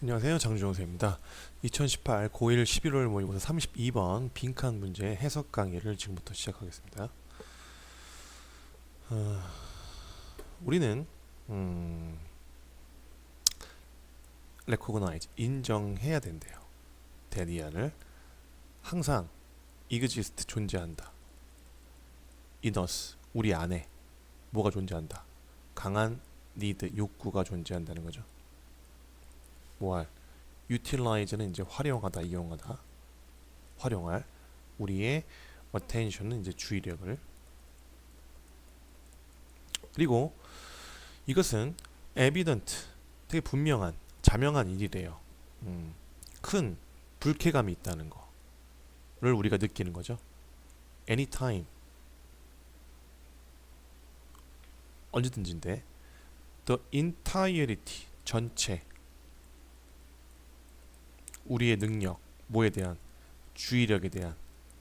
안녕하세요. 장주영수입니다. 2018 고1 11월 모의고사 32번 빈칸 문제 해석 강의를 지금부터 시작하겠습니다. 어, 우리는 음, recognize 인정해야 된대요. 데리아를 항상 exist 존재한다. in us 우리 안에 뭐가 존재한다. 강한 need 욕구가 존재한다는 거죠. 뭐할? utilize는 이제 활용하다 이용하다. 활용할 우리의 attention은 이제 주의력을. 그리고 이것은 evident 되게 분명한 자명한 일이래요. 음, 큰 불쾌감이 있다는 거를 우리가 느끼는 거죠. anytime. 언제든지인데 the entirety 전체 우리의 능력, 뭐에 대한 주의력에 대한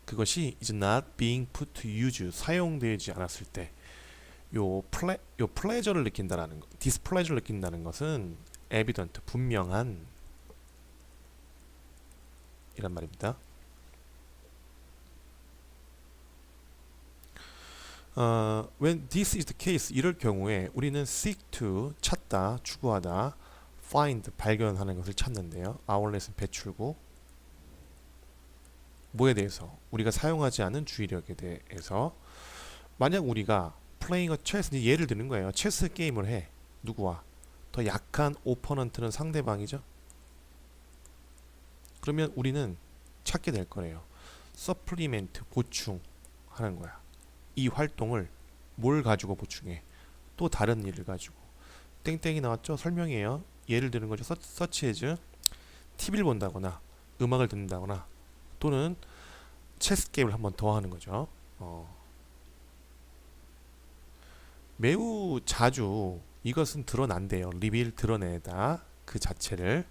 그것이 is not being put to use 사용되지 않았을 때 요 플레 요 플레저를 느낀다라는 거, 디스플레저를 느낀다는 것은 evident 분명한 이란 말입니다. 어, when this is the case 이럴 경우에 우리는 seek to 찾다, 추구하다 find 발견하는 것을 찾는데요. lesson 배출구 뭐에 대해서 우리가 사용하지 않은 주의력에 대해서 만약 우리가 playing a chess 예를 드는 거예요. 체스 게임을 해 누구와 더 약한 오퍼넌트는 상대방이죠. 그러면 우리는 찾게 될 거래요. supplement 보충하는 거야. 이 활동을 뭘 가지고 보충해? 또 다른 일을 가지고 땡땡이 나왔죠? 설명이에요. 예를 드는 거죠. 서, 서치해즈 TV를 본다거나 음악을 듣는다거나 또는 체스 게임을 한 번 더 하는 거죠. 어. 매우 자주 이것은 드러난대요. 리빌 드러내다 그 자체를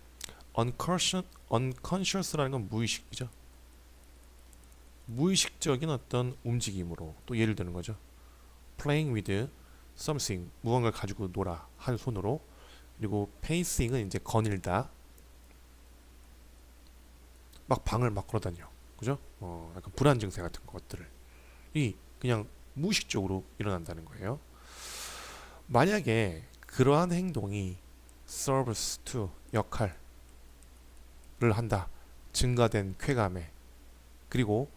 unconscious, unconscious라는 건 무의식이죠. 무의식적인 어떤 움직임으로 또 예를 드는 거죠. playing with something 무언가를 가지고 놀아 한 손으로 그리고 페이싱은 이제 거닐다. 막 방을 막 걸어다녀. 그죠? 어, 약간 불안 증세 같은 것들을 이 그냥 무의식적으로 일어난다는 거예요. 만약에 그러한 행동이 service to 역할을 한다. 증가된 쾌감에 그리고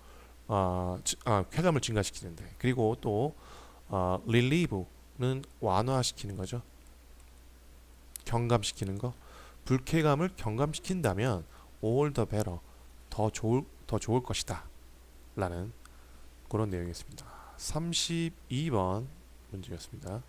어, 지- 아, 쾌감을 증가시키는데 그리고 또 어, relieve는 완화시키는 거죠. 경감시키는 거 불쾌감을 경감시킨다면 all the better 더 좋을 더 좋을 것이다. 라는 그런 내용이었습니다. 32번 문제였습니다